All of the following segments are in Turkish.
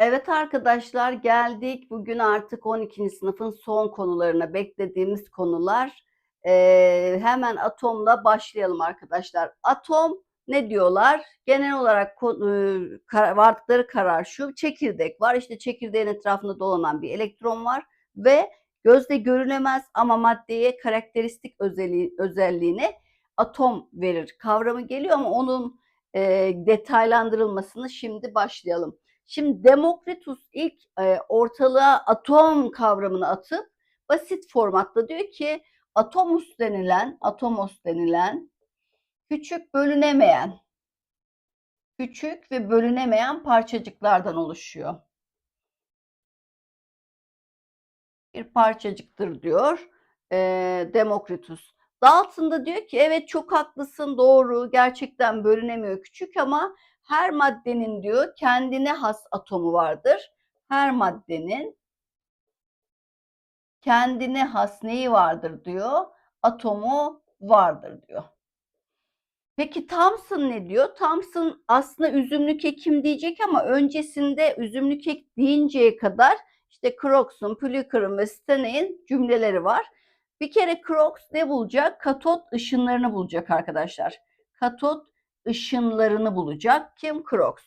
Evet arkadaşlar geldik. Bugün artık 12. sınıfın son konularına beklediğimiz konular. Ee, hemen atomla başlayalım arkadaşlar. Atom ne diyorlar? Genel olarak e, kar- vardıkları karar şu. Çekirdek var. İşte çekirdeğin etrafında dolanan bir elektron var ve gözle görünemez ama maddeye karakteristik özelliği, özelliğine atom verir kavramı geliyor ama onun e, detaylandırılmasını şimdi başlayalım. Şimdi Demokritus ilk e, ortalığa atom kavramını atıp basit formatta diyor ki atomos denilen, atomos denilen küçük bölünemeyen, küçük ve bölünemeyen parçacıklardan oluşuyor. Bir parçacıktır diyor e, Demokritus. Dalton da diyor ki evet çok haklısın doğru gerçekten bölünemiyor küçük ama her maddenin diyor kendine has atomu vardır. Her maddenin kendine has neyi vardır diyor? Atomu vardır diyor. Peki Thomson ne diyor? Thomson aslında üzümlü kekim diyecek ama öncesinde üzümlü kek deyinceye kadar işte Crookes'un, Pulliker'ın ve Staney'in cümleleri var. Bir kere Crookes ne bulacak? Katot ışınlarını bulacak arkadaşlar. Katot ışınlarını bulacak. Kim? Crookes.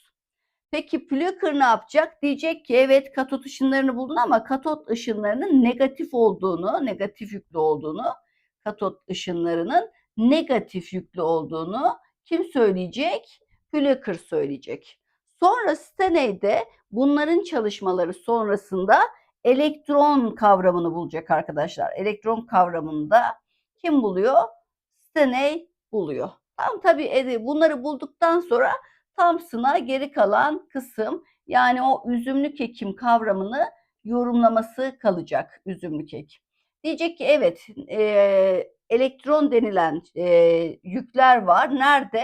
Peki Plücker ne yapacak? Diyecek ki evet katot ışınlarını buldun ama katot ışınlarının negatif olduğunu, negatif yüklü olduğunu, katot ışınlarının negatif yüklü olduğunu kim söyleyecek? Plücker söyleyecek. Sonra Stanley bunların çalışmaları sonrasında elektron kavramını bulacak arkadaşlar. Elektron kavramında kim buluyor? Stanley buluyor. Tam tabii bunları bulduktan sonra Thompson'a geri kalan kısım yani o üzümlü kekim kavramını yorumlaması kalacak üzümlü kek. Diyecek ki evet e, elektron denilen e, yükler var. Nerede?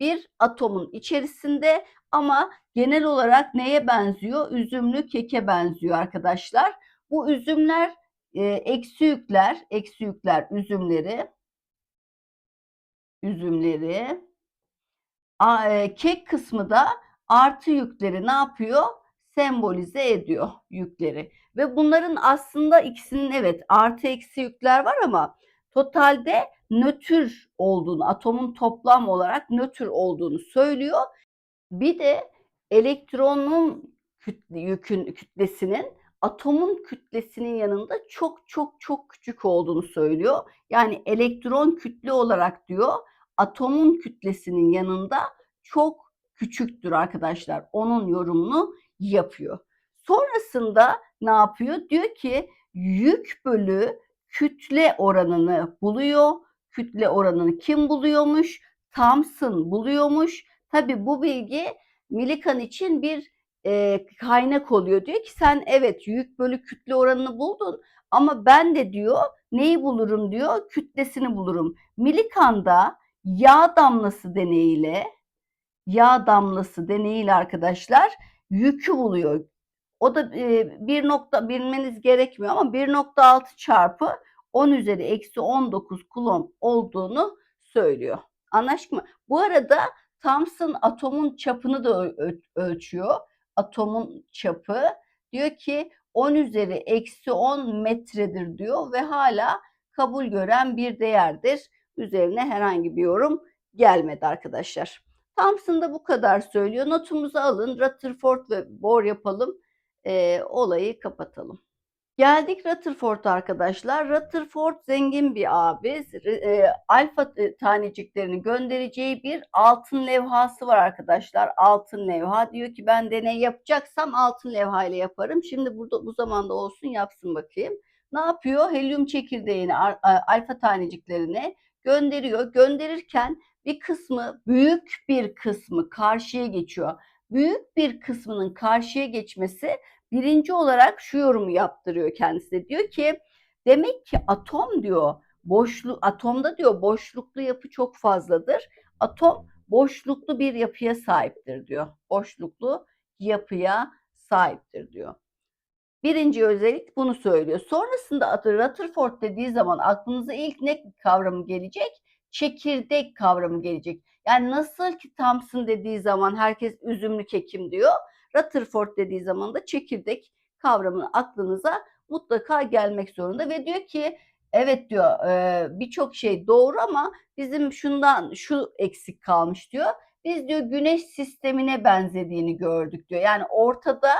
Bir atomun içerisinde ama genel olarak neye benziyor? Üzümlü keke benziyor arkadaşlar. Bu üzümler e, eksi yükler, eksi yükler üzümleri, üzümleri e, kek kısmı da artı yükleri ne yapıyor? Sembolize ediyor yükleri. Ve bunların aslında ikisinin evet artı eksi yükler var ama totalde nötr olduğunu, atomun toplam olarak nötr olduğunu söylüyor. Bir de elektronun kütle, yükün kütlesinin atomun kütlesinin yanında çok çok çok küçük olduğunu söylüyor. Yani elektron kütle olarak diyor atomun kütlesinin yanında çok küçüktür arkadaşlar. Onun yorumunu yapıyor. Sonrasında ne yapıyor? Diyor ki yük bölü kütle oranını buluyor. Kütle oranını kim buluyormuş? Thomson buluyormuş. Tabi bu bilgi Millikan için bir e, kaynak oluyor. Diyor ki sen evet yük bölü kütle oranını buldun ama ben de diyor neyi bulurum diyor kütlesini bulurum. Millikan'da yağ damlası deneyiyle yağ damlası deneyiyle arkadaşlar yükü buluyor. O da e, bir nokta bilmeniz gerekmiyor ama 1.6 çarpı 10 üzeri eksi 19 kulomb olduğunu söylüyor. Anlaştık mı? Bu arada Thomson atomun çapını da ölçüyor. Atomun çapı diyor ki 10 üzeri eksi 10 metredir diyor ve hala kabul gören bir değerdir. Üzerine herhangi bir yorum gelmedi arkadaşlar. Thompson da bu kadar söylüyor. Notumuzu alın. Rutherford ve Bohr yapalım. E, olayı kapatalım. Geldik Rutherford arkadaşlar. Rutherford zengin bir abi. E, alfa taneciklerini göndereceği bir altın levhası var arkadaşlar. Altın levha. Diyor ki ben deney yapacaksam altın levha ile yaparım. Şimdi burada bu zamanda olsun yapsın bakayım. Ne yapıyor? Helyum çekirdeğini alfa taneciklerine gönderiyor. Gönderirken bir kısmı, büyük bir kısmı karşıya geçiyor. Büyük bir kısmının karşıya geçmesi birinci olarak şu yorumu yaptırıyor kendisi. Diyor ki demek ki atom diyor boşluk atomda diyor boşluklu yapı çok fazladır. Atom boşluklu bir yapıya sahiptir diyor. Boşluklu yapıya sahiptir diyor. Birinci özellik bunu söylüyor. Sonrasında Rutherford dediği zaman aklınıza ilk ne kavramı gelecek? Çekirdek kavramı gelecek. Yani nasıl ki Thompson dediği zaman herkes üzümlü kekim diyor. Rutherford dediği zaman da çekirdek kavramını aklınıza mutlaka gelmek zorunda ve diyor ki evet diyor birçok şey doğru ama bizim şundan şu eksik kalmış diyor. Biz diyor güneş sistemine benzediğini gördük diyor. Yani ortada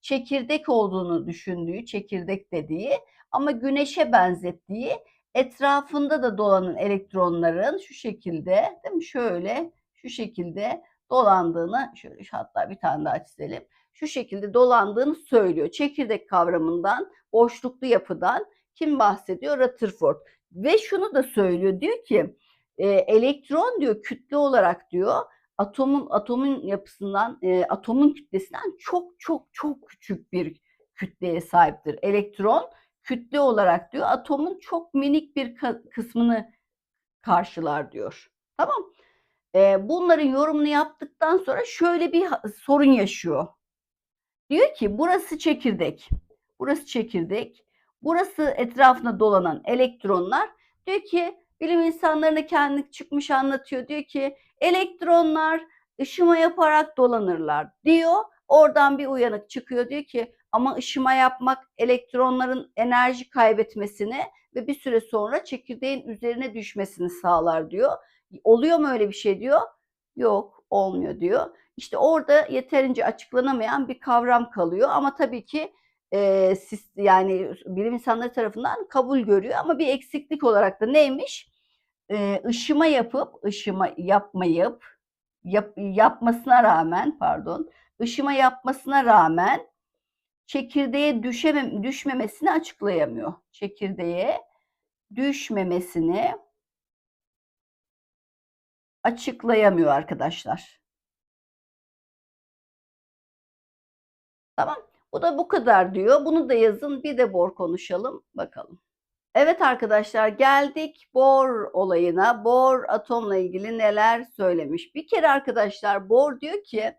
çekirdek olduğunu düşündüğü, çekirdek dediği ama güneşe benzettiği etrafında da dolanan elektronların şu şekilde değil mi? Şöyle şu şekilde dolandığını şöyle hatta bir tane daha çizelim. Şu şekilde dolandığını söylüyor. Çekirdek kavramından, boşluklu yapıdan kim bahsediyor? Rutherford. Ve şunu da söylüyor. Diyor ki e, elektron diyor kütle olarak diyor atomun atomun yapısından e, atomun kütlesinden çok çok çok küçük bir kütleye sahiptir. Elektron kütle olarak diyor atomun çok minik bir kısmını karşılar diyor. Tamam. Bunların yorumunu yaptıktan sonra şöyle bir sorun yaşıyor. Diyor ki burası çekirdek. Burası çekirdek. Burası etrafına dolanan elektronlar. Diyor ki bilim insanlarına kendi çıkmış anlatıyor. Diyor ki elektronlar ışıma yaparak dolanırlar diyor. Oradan bir uyanık çıkıyor diyor ki ama ışıma yapmak elektronların enerji kaybetmesini ve bir süre sonra çekirdeğin üzerine düşmesini sağlar diyor. Oluyor mu öyle bir şey diyor? Yok, olmuyor diyor. İşte orada yeterince açıklanamayan bir kavram kalıyor ama tabii ki e, siz, yani bilim insanları tarafından kabul görüyor ama bir eksiklik olarak da neymiş? E, ışıma yapıp, ışıma yapmayıp, yap, yapmasına rağmen pardon, ışıma yapmasına rağmen çekirdeğe düşemem, düşmemesini açıklayamıyor. Çekirdeğe düşmemesini açıklayamıyor arkadaşlar. Tamam. Bu da bu kadar diyor. Bunu da yazın. Bir de bor konuşalım. Bakalım. Evet arkadaşlar geldik Bohr olayına. Bohr atomla ilgili neler söylemiş. Bir kere arkadaşlar Bohr diyor ki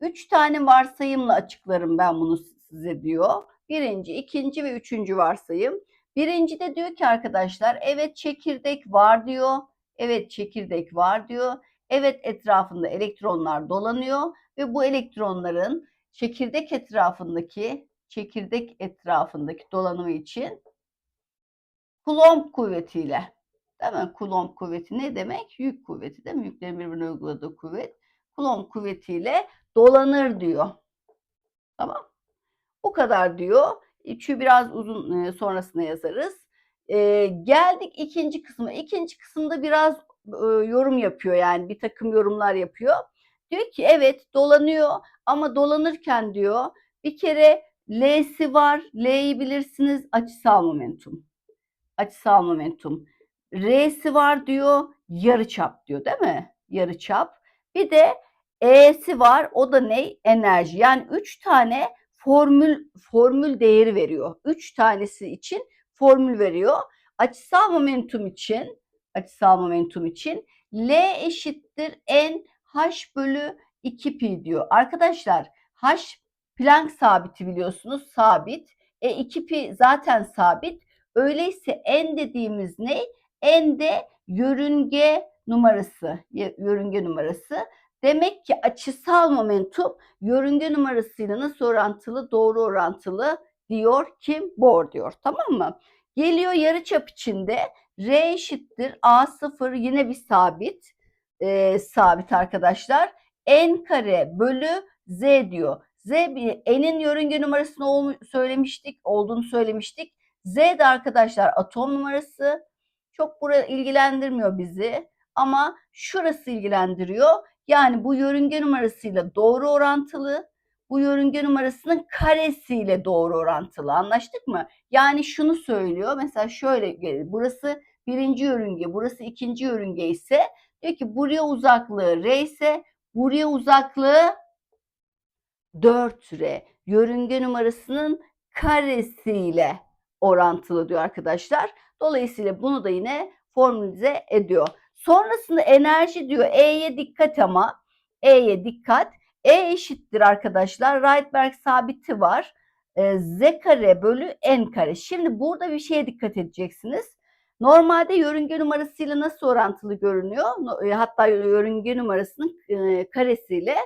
üç tane varsayımla açıklarım ben bunu size diyor. Birinci, ikinci ve üçüncü varsayım. Birinci de diyor ki arkadaşlar evet çekirdek var diyor. Evet çekirdek var diyor. Evet etrafında elektronlar dolanıyor ve bu elektronların çekirdek etrafındaki çekirdek etrafındaki dolanımı için Coulomb kuvvetiyle değil mi? Coulomb kuvveti ne demek? Yük kuvveti değil mi? Yüklerin birbirine uyguladığı kuvvet. Coulomb kuvvetiyle dolanır diyor. Tamam. Bu kadar diyor. Üçü biraz uzun e, sonrasına yazarız. E, geldik ikinci kısma. İkinci kısımda biraz e, yorum yapıyor yani bir takım yorumlar yapıyor. Diyor ki evet dolanıyor ama dolanırken diyor bir kere L'si var. L'yi bilirsiniz açısal momentum. Açısal momentum. R'si var diyor yarıçap diyor değil mi? Yarıçap. Bir de E'si var o da ne? Enerji. Yani üç tane formül formül değeri veriyor. Üç tanesi için formül veriyor. Açısal momentum için açısal momentum için L eşittir n h bölü 2 pi diyor. Arkadaşlar h Planck sabiti biliyorsunuz sabit. E 2 pi zaten sabit. Öyleyse n dediğimiz ne? N de yörünge numarası. Yörünge numarası. Demek ki açısal momentum yörünge numarasıyla nasıl orantılı? Doğru orantılı diyor kim? Bohr diyor. Tamam mı? Geliyor yarıçap içinde R eşittir A0 yine bir sabit. E, sabit arkadaşlar. N kare bölü Z diyor. Z N'in yörünge numarasını ol, söylemiştik, olduğunu söylemiştik. Z de arkadaşlar atom numarası. Çok buraya ilgilendirmiyor bizi ama şurası ilgilendiriyor. Yani bu yörünge numarasıyla doğru orantılı, bu yörünge numarasının karesiyle doğru orantılı. Anlaştık mı? Yani şunu söylüyor. Mesela şöyle burası birinci yörünge, burası ikinci yörünge ise diyor ki buraya uzaklığı R ise buraya uzaklığı 4R. Yörünge numarasının karesiyle orantılı diyor arkadaşlar. Dolayısıyla bunu da yine formülize ediyor. Sonrasında enerji diyor E'ye dikkat ama E'ye dikkat. E eşittir arkadaşlar. Rydberg sabiti var. E, Z kare bölü N kare. Şimdi burada bir şeye dikkat edeceksiniz. Normalde yörünge numarasıyla nasıl orantılı görünüyor? E, hatta yörünge numarasının e, karesiyle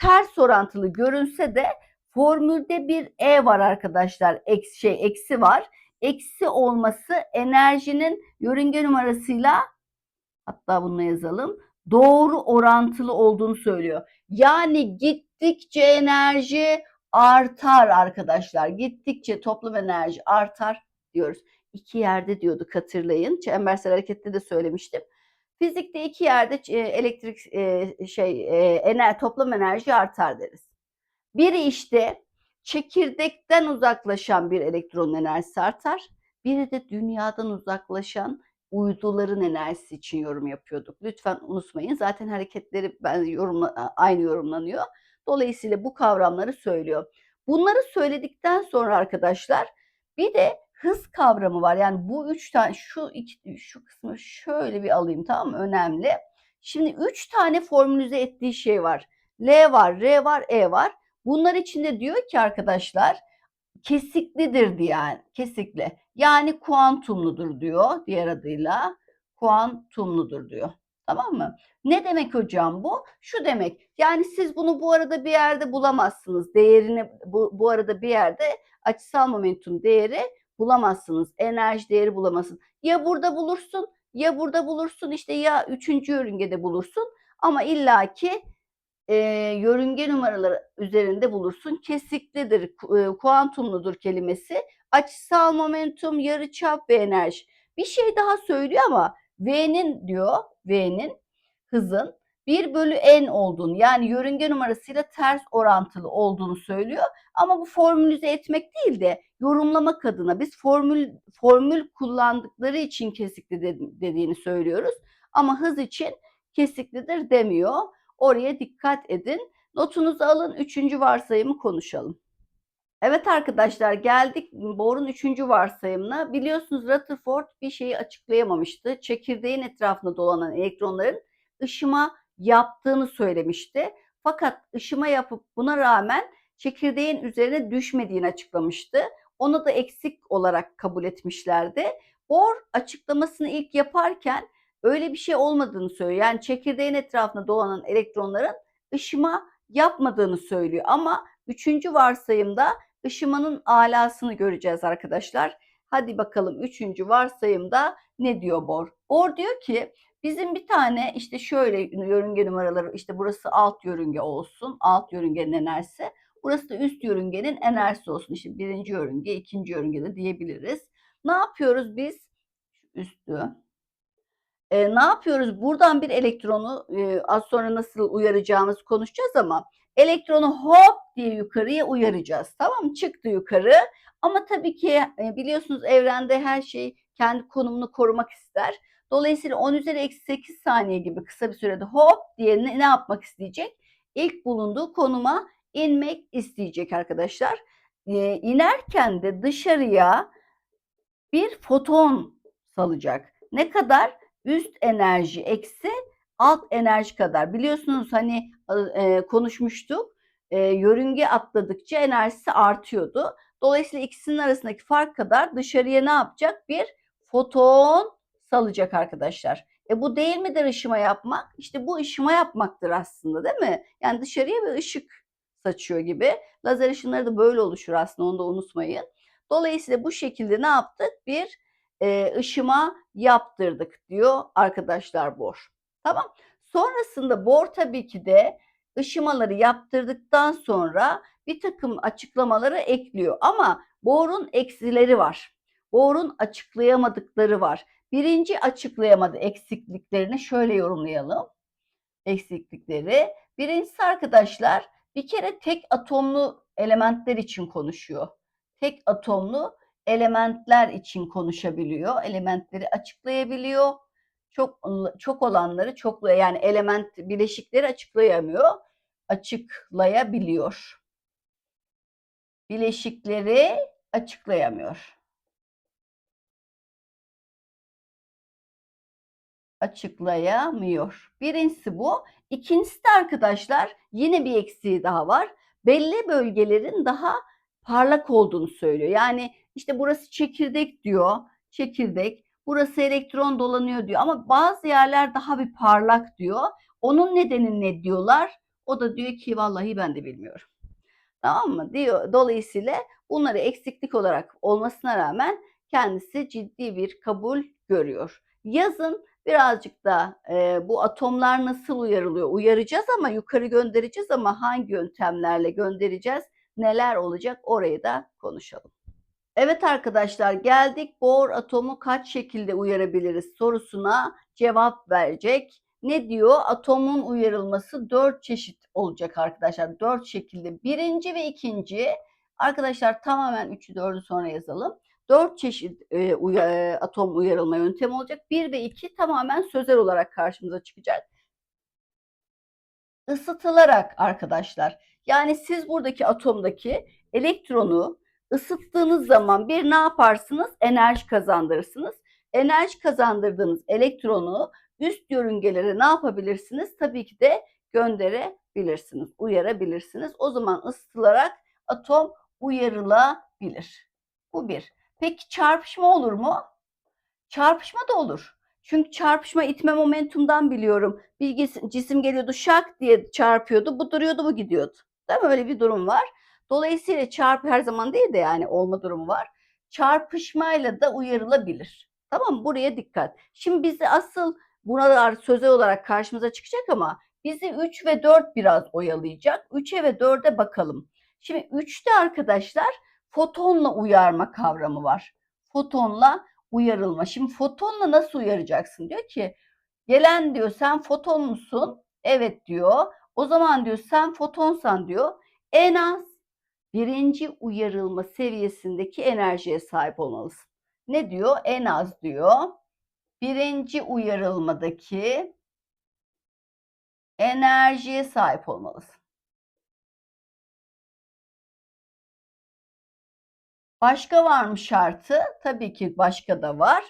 ters orantılı görünse de formülde bir E var arkadaşlar. Eksi şey eksi var. Eksi olması enerjinin yörünge numarasıyla hatta bunu yazalım. Doğru orantılı olduğunu söylüyor. Yani gittikçe enerji artar arkadaşlar. Gittikçe toplam enerji artar diyoruz. İki yerde diyorduk hatırlayın. Çembersel harekette de söylemiştim. Fizikte iki yerde e, elektrik e, şey e, ener toplam enerji artar deriz. Biri işte çekirdekten uzaklaşan bir elektronun enerjisi artar. Biri de dünyadan uzaklaşan uyduların enerjisi için yorum yapıyorduk. Lütfen unutmayın. Zaten hareketleri ben yorumla, aynı yorumlanıyor. Dolayısıyla bu kavramları söylüyor. Bunları söyledikten sonra arkadaşlar bir de hız kavramı var. Yani bu üç tane şu iki şu kısmı şöyle bir alayım tamam mı? Önemli. Şimdi üç tane formülize ettiği şey var. L var, R var, E var. Bunlar içinde diyor ki arkadaşlar kesiklidir diye yani kesikli. Yani kuantumludur diyor diğer adıyla. Kuantumludur diyor. Tamam mı? Ne demek hocam bu? Şu demek. Yani siz bunu bu arada bir yerde bulamazsınız. Değerini bu, bu arada bir yerde açısal momentum değeri bulamazsınız. Enerji değeri bulamazsın. Ya burada bulursun ya burada bulursun işte ya üçüncü yörüngede bulursun. Ama illaki e, yörünge numaraları üzerinde bulursun. Kesiklidir, kuantumludur kelimesi. Açısal momentum, yarıçap ve enerji. Bir şey daha söylüyor ama V'nin diyor, V'nin hızın 1 bölü n olduğunu yani yörünge numarasıyla ters orantılı olduğunu söylüyor. Ama bu formülize etmek değil de yorumlamak adına biz formül formül kullandıkları için kesikli dediğini söylüyoruz. Ama hız için kesiklidir demiyor. Oraya dikkat edin. Notunuzu alın. Üçüncü varsayımı konuşalım. Evet arkadaşlar geldik Bohr'un üçüncü varsayımına. Biliyorsunuz Rutherford bir şeyi açıklayamamıştı. Çekirdeğin etrafında dolanan elektronların ışıma yaptığını söylemişti. Fakat ışıma yapıp buna rağmen çekirdeğin üzerine düşmediğini açıklamıştı. Onu da eksik olarak kabul etmişlerdi. Bohr açıklamasını ilk yaparken öyle bir şey olmadığını söylüyor. Yani çekirdeğin etrafında dolanan elektronların ışıma yapmadığını söylüyor. Ama üçüncü varsayımda ışımanın alasını göreceğiz arkadaşlar. Hadi bakalım üçüncü varsayımda ne diyor Bohr? Bohr diyor ki bizim bir tane işte şöyle yörünge numaraları işte burası alt yörünge olsun. Alt yörüngenin enerjisi. Burası da üst yörüngenin enerjisi olsun. İşte birinci yörünge, ikinci yörünge de diyebiliriz. Ne yapıyoruz biz? Üstü, e, ne yapıyoruz? Buradan bir elektronu e, az sonra nasıl uyaracağımızı konuşacağız ama elektronu hop diye yukarıya uyaracağız. Tamam? Çıktı yukarı. Ama tabii ki e, biliyorsunuz evrende her şey kendi konumunu korumak ister. Dolayısıyla 10 üzeri eksi 8 saniye gibi kısa bir sürede hop diye ne, ne yapmak isteyecek? İlk bulunduğu konuma inmek isteyecek arkadaşlar. E, inerken de dışarıya bir foton salacak. Ne kadar? Üst enerji eksi alt enerji kadar. Biliyorsunuz hani e, konuşmuştuk. E, yörünge atladıkça enerjisi artıyordu. Dolayısıyla ikisinin arasındaki fark kadar dışarıya ne yapacak? Bir foton salacak arkadaşlar. E bu değil midir ışıma yapmak? İşte bu ışıma yapmaktır aslında değil mi? Yani dışarıya bir ışık saçıyor gibi. Lazer ışınları da böyle oluşur aslında onu da unutmayın. Dolayısıyla bu şekilde ne yaptık? Bir e, ışıma yaptırdık diyor arkadaşlar Bor. Tamam. Sonrasında Bor tabii ki de ışımaları yaptırdıktan sonra bir takım açıklamaları ekliyor. Ama Bohr'un eksileri var. Bohr'un açıklayamadıkları var. Birinci açıklayamadı eksikliklerini şöyle yorumlayalım. Eksiklikleri. Birincisi arkadaşlar bir kere tek atomlu elementler için konuşuyor. Tek atomlu elementler için konuşabiliyor. Elementleri açıklayabiliyor. Çok çok olanları çok yani element bileşikleri açıklayamıyor. Açıklayabiliyor. Bileşikleri açıklayamıyor. Açıklayamıyor. Birincisi bu. İkincisi de arkadaşlar yine bir eksiği daha var. Belli bölgelerin daha parlak olduğunu söylüyor. Yani işte burası çekirdek diyor. Çekirdek. Burası elektron dolanıyor diyor. Ama bazı yerler daha bir parlak diyor. Onun nedeni ne diyorlar? O da diyor ki vallahi ben de bilmiyorum. Tamam mı? Diyor. Dolayısıyla bunları eksiklik olarak olmasına rağmen kendisi ciddi bir kabul görüyor. Yazın birazcık da e, bu atomlar nasıl uyarılıyor? Uyaracağız ama yukarı göndereceğiz ama hangi yöntemlerle göndereceğiz? Neler olacak? Orayı da konuşalım. Evet arkadaşlar geldik Bohr atomu kaç şekilde uyarabiliriz sorusuna cevap verecek. Ne diyor? Atomun uyarılması dört çeşit olacak arkadaşlar. Dört şekilde. Birinci ve ikinci arkadaşlar tamamen üçü dördü sonra yazalım. Dört çeşit e, uya, atom uyarılma yöntemi olacak. Bir ve iki tamamen sözel olarak karşımıza çıkacak. Isıtılarak arkadaşlar. Yani siz buradaki atomdaki elektronu ısıttığınız zaman bir ne yaparsınız? Enerji kazandırırsınız. Enerji kazandırdığınız elektronu üst yörüngelere ne yapabilirsiniz? Tabii ki de gönderebilirsiniz, uyarabilirsiniz. O zaman ısıtılarak atom uyarılabilir. Bu bir. Peki çarpışma olur mu? Çarpışma da olur. Çünkü çarpışma itme momentumdan biliyorum. Bir cisim geliyordu şak diye çarpıyordu. Bu duruyordu bu gidiyordu. Değil mi? Öyle bir durum var. Dolayısıyla çarp her zaman değil de yani olma durumu var. Çarpışmayla da uyarılabilir. Tamam mı? Buraya dikkat. Şimdi bizi asıl buralar sözel olarak karşımıza çıkacak ama bizi 3 ve 4 biraz oyalayacak. 3'e ve 4'e bakalım. Şimdi 3'te arkadaşlar fotonla uyarma kavramı var. Fotonla uyarılma. Şimdi fotonla nasıl uyaracaksın? Diyor ki gelen diyor sen foton musun? Evet diyor. O zaman diyor sen fotonsan diyor en az birinci uyarılma seviyesindeki enerjiye sahip olmalısın. Ne diyor? En az diyor. Birinci uyarılmadaki enerjiye sahip olmalısın. Başka var mı şartı? Tabii ki başka da var.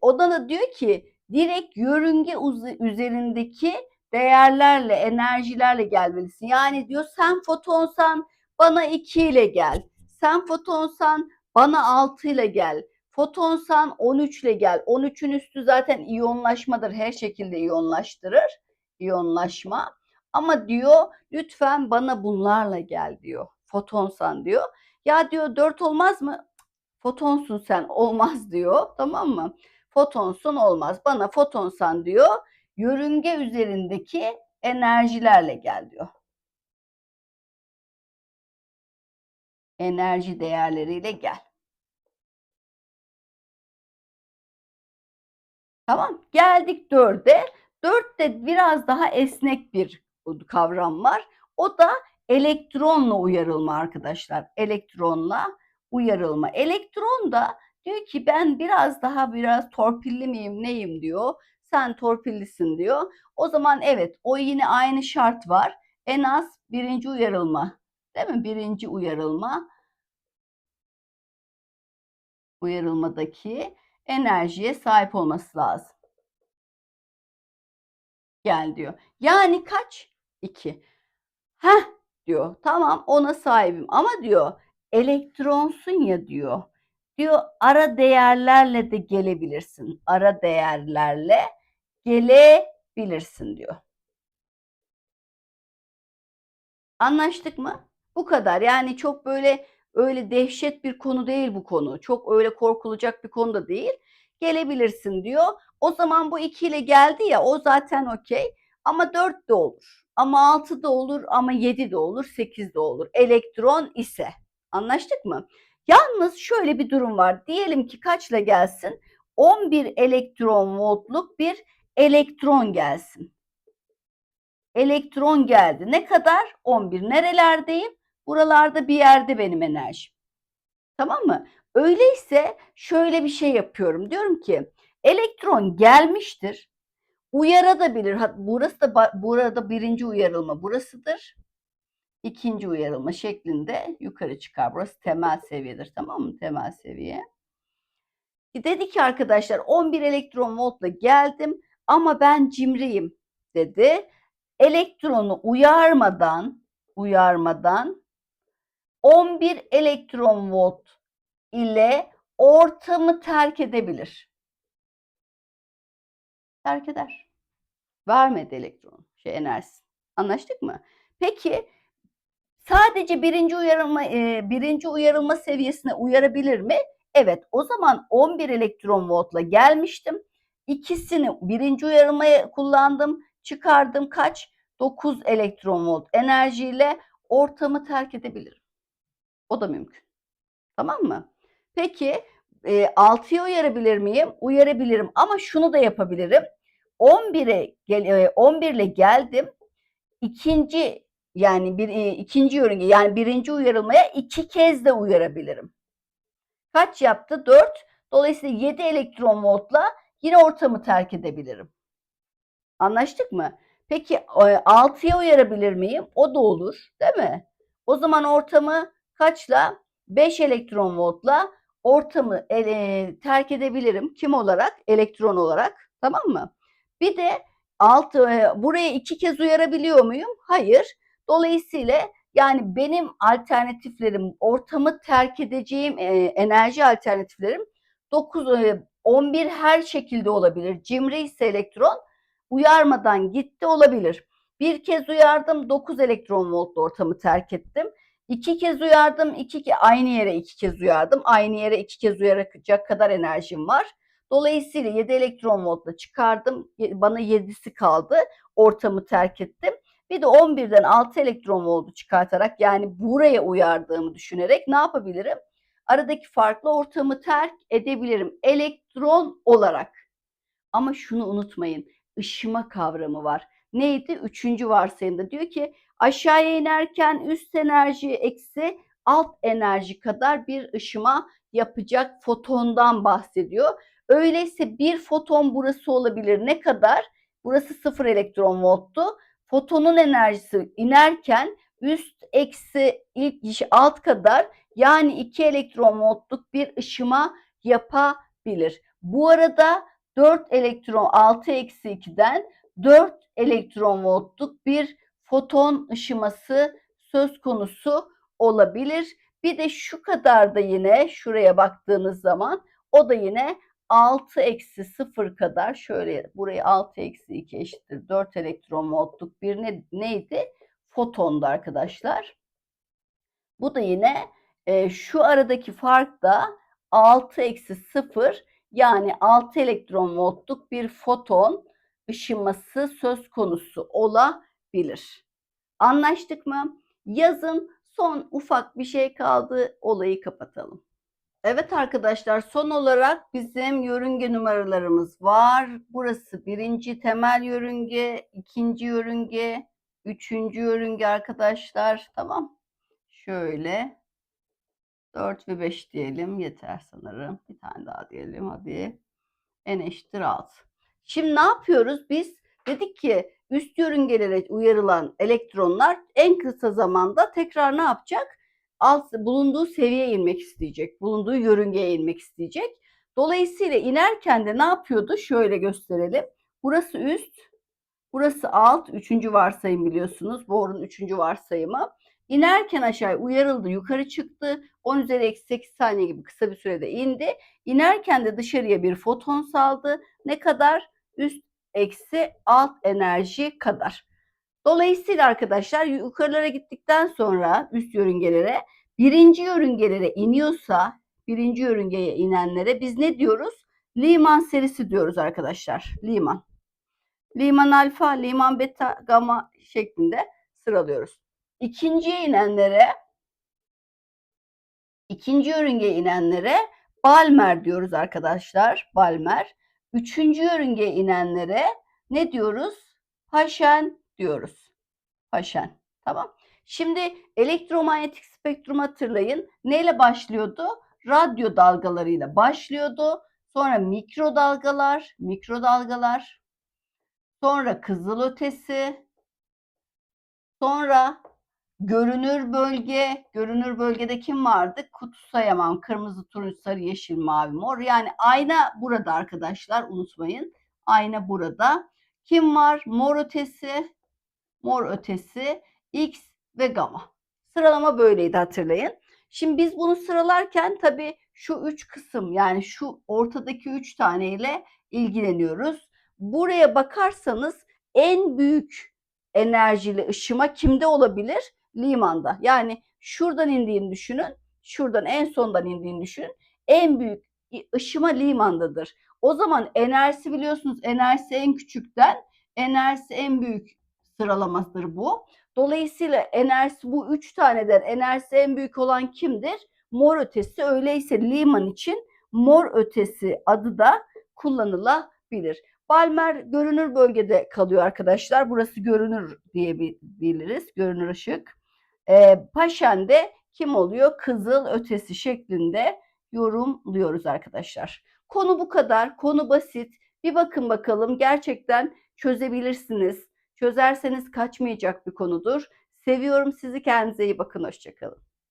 O da diyor ki direkt yörünge üzerindeki değerlerle, enerjilerle gelmelisin. Yani diyor sen fotonsan bana 2 ile gel. Sen fotonsan bana 6 ile gel. Fotonsan 13 ile gel. 13'ün üstü zaten iyonlaşmadır. Her şekilde iyonlaştırır. İyonlaşma. Ama diyor lütfen bana bunlarla gel diyor. Fotonsan diyor. Ya diyor 4 olmaz mı? Fotonsun sen olmaz diyor. Tamam mı? Fotonsun olmaz. Bana fotonsan diyor. Yörünge üzerindeki enerjilerle gel diyor. Enerji değerleriyle gel. Tamam. Geldik dörde. Dörtte biraz daha esnek bir kavram var. O da elektronla uyarılma arkadaşlar. Elektronla uyarılma. Elektron da diyor ki ben biraz daha biraz torpilli miyim neyim diyor. Sen torpillisin diyor. O zaman evet o yine aynı şart var. En az birinci uyarılma Değil mi? Birinci uyarılma uyarılmadaki enerjiye sahip olması lazım. Gel diyor. Yani kaç? 2. Heh diyor. Tamam ona sahibim ama diyor elektronsun ya diyor. Diyor ara değerlerle de gelebilirsin. Ara değerlerle gelebilirsin diyor. Anlaştık mı? Bu kadar. Yani çok böyle öyle dehşet bir konu değil bu konu. Çok öyle korkulacak bir konu da değil. Gelebilirsin diyor. O zaman bu 2 ile geldi ya o zaten okey. Ama 4 de olur. Ama 6 da olur ama 7 de olur, 8 de olur. Elektron ise. Anlaştık mı? Yalnız şöyle bir durum var. Diyelim ki kaçla gelsin? 11 elektron voltluk bir elektron gelsin. Elektron geldi. Ne kadar? 11. Nerelerdeyim? Buralarda bir yerde benim enerjim. Tamam mı? Öyleyse şöyle bir şey yapıyorum. Diyorum ki elektron gelmiştir. Uyarabilir. Burası da burada birinci uyarılma burasıdır. İkinci uyarılma şeklinde yukarı çıkar. Burası temel seviyedir. Tamam mı? Temel seviye. Dedi ki arkadaşlar 11 elektron voltla geldim ama ben cimriyim dedi. Elektronu uyarmadan uyarmadan 11 elektron volt ile ortamı terk edebilir. Terk eder. Vermedi elektron, şey enerjisi. Anlaştık mı? Peki sadece birinci uyarılma e, birinci uyarılma seviyesine uyarabilir mi? Evet. O zaman 11 elektron voltla gelmiştim. İkisini birinci uyarılmaya kullandım. Çıkardım kaç? 9 elektron volt enerjiyle ortamı terk edebilirim. O da mümkün. Tamam mı? Peki e, 6'ya uyarabilir miyim? Uyarabilirim ama şunu da yapabilirim. 11'e gel, e, 11 ile geldim. İkinci yani bir ikinci yörünge yani birinci uyarılmaya iki kez de uyarabilirim. Kaç yaptı? 4. Dolayısıyla 7 elektron voltla yine ortamı terk edebilirim. Anlaştık mı? Peki 6'ya uyarabilir miyim? O da olur, değil mi? O zaman ortamı kaçla? 5 elektron voltla ortamı ele, terk edebilirim. Kim olarak? Elektron olarak. Tamam mı? Bir de alt e, buraya iki kez uyarabiliyor muyum? Hayır. Dolayısıyla yani benim alternatiflerim, ortamı terk edeceğim e, enerji alternatiflerim 9 e, 11 her şekilde olabilir. Cimri ise elektron uyarmadan gitti olabilir. Bir kez uyardım 9 elektron voltlu ortamı terk ettim. İki kez uyardım, iki aynı yere iki kez uyardım. Aynı yere iki kez uyaracak kadar enerjim var. Dolayısıyla 7 elektron voltla çıkardım. Bana 7'si kaldı. Ortamı terk ettim. Bir de 11'den 6 elektron voltu çıkartarak yani buraya uyardığımı düşünerek ne yapabilirim? Aradaki farklı ortamı terk edebilirim elektron olarak. Ama şunu unutmayın. ışıma kavramı var. Neydi? Üçüncü varsayımda diyor ki aşağıya inerken üst enerji eksi alt enerji kadar bir ışıma yapacak fotondan bahsediyor. Öyleyse bir foton burası olabilir. Ne kadar? Burası sıfır elektron volttu. Fotonun enerjisi inerken üst eksi ilk alt kadar yani 2 elektron voltluk bir ışıma yapabilir. Bu arada 4 elektron 6 eksi 2'den 4 elektron voltluk bir foton ışıması söz konusu olabilir. Bir de şu kadar da yine şuraya baktığınız zaman o da yine 6 eksi 0 kadar şöyle burayı 6 eksi 2 eşittir 4 elektron voltluk bir ne, neydi? Fotondu arkadaşlar. Bu da yine e, şu aradaki fark da 6 eksi 0 yani 6 elektron voltluk bir foton ışıması söz konusu olabilir. Anlaştık mı? Yazın son ufak bir şey kaldı olayı kapatalım. Evet arkadaşlar son olarak bizim yörünge numaralarımız var. Burası birinci temel yörünge, ikinci yörünge, üçüncü yörünge arkadaşlar. Tamam. Şöyle 4 ve 5 diyelim yeter sanırım. Bir tane daha diyelim hadi. N eşittir 6. Şimdi ne yapıyoruz? Biz dedik ki üst yörüngelere uyarılan elektronlar en kısa zamanda tekrar ne yapacak? alt bulunduğu seviyeye inmek isteyecek. Bulunduğu yörüngeye inmek isteyecek. Dolayısıyla inerken de ne yapıyordu? Şöyle gösterelim. Burası üst, burası alt. Üçüncü varsayım biliyorsunuz. Bohr'un üçüncü varsayımı. İnerken aşağı uyarıldı, yukarı çıktı. 10 üzeri eksi 8 saniye gibi kısa bir sürede indi. İnerken de dışarıya bir foton saldı. Ne kadar? Üst eksi alt enerji kadar. Dolayısıyla arkadaşlar yukarılara gittikten sonra üst yörüngelere birinci yörüngelere iniyorsa birinci yörüngeye inenlere biz ne diyoruz? Liman serisi diyoruz arkadaşlar. Liman. Liman alfa, liman beta, gamma şeklinde sıralıyoruz. İkinciye inenlere ikinci yörüngeye inenlere Balmer diyoruz arkadaşlar. Balmer. Üçüncü yörüngeye inenlere ne diyoruz? Paşen diyoruz. Paşen. Tamam. Şimdi elektromanyetik spektrum hatırlayın. Neyle başlıyordu? Radyo dalgalarıyla başlıyordu. Sonra mikro dalgalar, mikro dalgalar. Sonra kızıl ötesi. Sonra görünür bölge. Görünür bölgede kim vardı? Kutu sayamam. Kırmızı, turuncu, sarı, yeşil, mavi, mor. Yani ayna burada arkadaşlar. Unutmayın. Ayna burada. Kim var? Mor ötesi, mor ötesi, X ve gamma. Sıralama böyleydi hatırlayın. Şimdi biz bunu sıralarken tabii şu üç kısım yani şu ortadaki üç tane ile ilgileniyoruz. Buraya bakarsanız en büyük enerjili ışıma kimde olabilir? Limanda. Yani şuradan indiğini düşünün. Şuradan en sondan indiğini düşünün. En büyük ışıma limandadır. O zaman enerjisi biliyorsunuz enerjisi en küçükten enerjisi en büyük sıralamasıdır bu. Dolayısıyla enerjisi bu üç taneden enerjisi en büyük olan kimdir? Mor ötesi. Öyleyse liman için mor ötesi adı da kullanılabilir. Balmer görünür bölgede kalıyor arkadaşlar. Burası görünür diyebiliriz. Görünür ışık. Ee, Paşen de kim oluyor? Kızıl ötesi şeklinde yorumluyoruz arkadaşlar. Konu bu kadar. Konu basit. Bir bakın bakalım gerçekten çözebilirsiniz. Çözerseniz kaçmayacak bir konudur. Seviyorum sizi. Kendinize iyi bakın. Hoşçakalın.